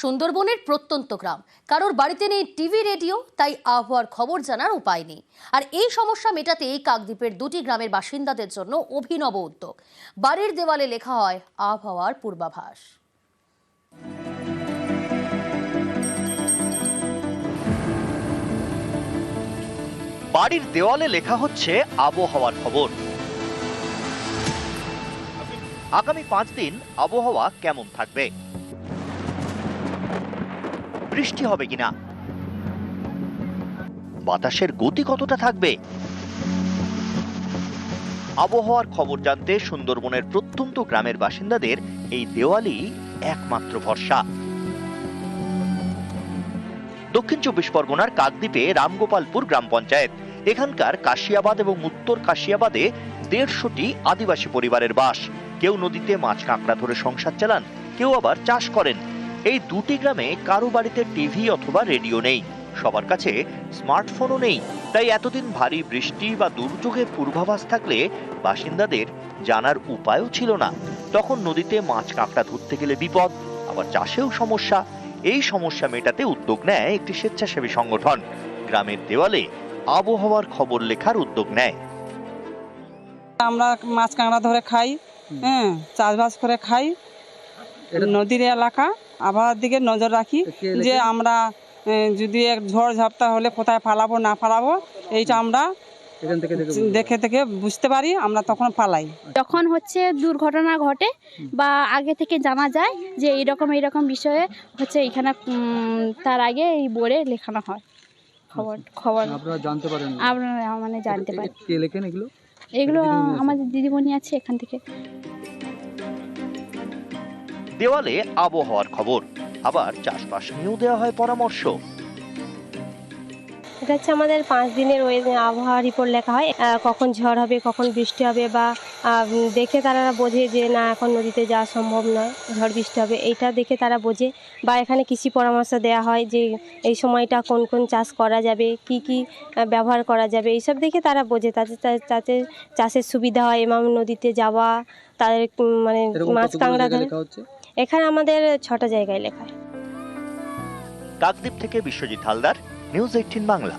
সুন্দরবনের প্রত্যন্ত গ্রাম। কারোর বাড়িতে নেই টিভি, রেডিও, তাই আবহাওয়ার খবর জানার উপায় নেই। আর এই সমস্যা মেটাতে এই কাকদ্বীপের দুটি গ্রামের বাসিন্দাদের জন্য অভিনব উদ্যোগ। বাড়ির দেওয়ালে লেখা হয়, আবহাওয়ার পূর্বাভাস বাড়ির দেওয়ালে লেখা হচ্ছে, আবহাওয়ার খবর আগামী পাঁচ দিন আবহাওয়া কেমন থাকবে? বৃষ্টি হবে কিনা? বাতাসের গতি কতটা থাকবে? আবহাওয়ার খবর জানতে সুন্দরবনের প্রত্যন্ত গ্রামের বাসিন্দাদের এই দেওয়ালই একমাত্র ভরসা। দক্ষিণ চব্বিশ পরগনার কাকদ্বীপে রামগোপালপুর গ্রাম পঞ্চায়েত। এখানকার কাশিয়াবাদ এবং উত্তর কাশিয়াবাদে দেড়শোটি আদিবাসী পরিবারের বাস। কেউ নদীতে মাছ কাঁকড়া ধরে সংসার চালান, কেউ আবার চাষ করেন। এই দুটি গ্রামে কারও বাড়িতে টিভি অথবা রেডিও নেই। সবার কাছে স্মার্টফোনও নেই। তাই এতদিন ভারী বৃষ্টি বা দুর্যোগের পূর্বাভাস থাকলে বাসিন্দাদের জানার উপায়ও ছিল না। তখন নদীতে মাছ কাঁকড়া ধরতে গেলে বিপদ আবার চাষেও সমস্যা। এই সমস্যা মেটাতে উদ্যোগ নেয় একটি স্বেচ্ছাসেবী সংগঠন। গ্রামের দেওয়ালে আবহাওয়ার খবর লেখার উদ্যোগ নেয়। আমরা মাছ কাঁকড়া ধরে খাই হ্যাঁ চাষবাস করে খাই। নদীর এলাকা। আবহাওয়ার দিকে নজর রাখি যে আমরা যদি এক ঝড় ঝাপটা হলে কোথায় ফালাবো না ফালাবো এইটা আমরা দেখে দেখে থেকে বুঝতে পারি আমরা তখন পালাই যখন হচ্ছে দুর্ঘটনা ঘটে বা আগে থেকে জানা যায় যে এইরকম এইরকম বিষয়ে হচ্ছে এখানে তার আগে এই বোর্ডে লেখানো হয়। খবর খবর। আপনারা জানতে পারেন। আমরা মানে জানতে পারি কে লেখেন এগুলো? এগুলো আমাদের দিদিমণি আছে এখান থেকে। দেওয়ালে আবহাওয়ার খবর। আবার চাষবাস নিয়েও দেওয়া হয় পরামর্শ। এটা হচ্ছে আমাদের পাঁচ দিনের ওই আবহাওয়া রিপোর্ট লেখা হয়। কখন ঝড় হবে কখন বৃষ্টি হবে বা দেখে তারা বোঝে যে না এখন নদীতে যাওয়া সম্ভব নয় ঝড় বৃষ্টি হবে। এইটা দেখে তারা বোঝে বা এখানে কৃষি পরামর্শ দেওয়া হয় যে এই সময়টা কোন কোন চাষ করা যাবে কি কি ব্যবহার করা যাবে। এইসব দেখে তারা বোঝে। তাতে তাতে চাষের সুবিধা হয় এবং নদীতে যাওয়া তাদের মানে মাছ কাঁকড়া এখানে আমাদের ছটা জায়গায় লেখা। কাকদ্বীপ থেকে বিশ্বজিৎ হালদার নিউজ এইটিন বাংলা।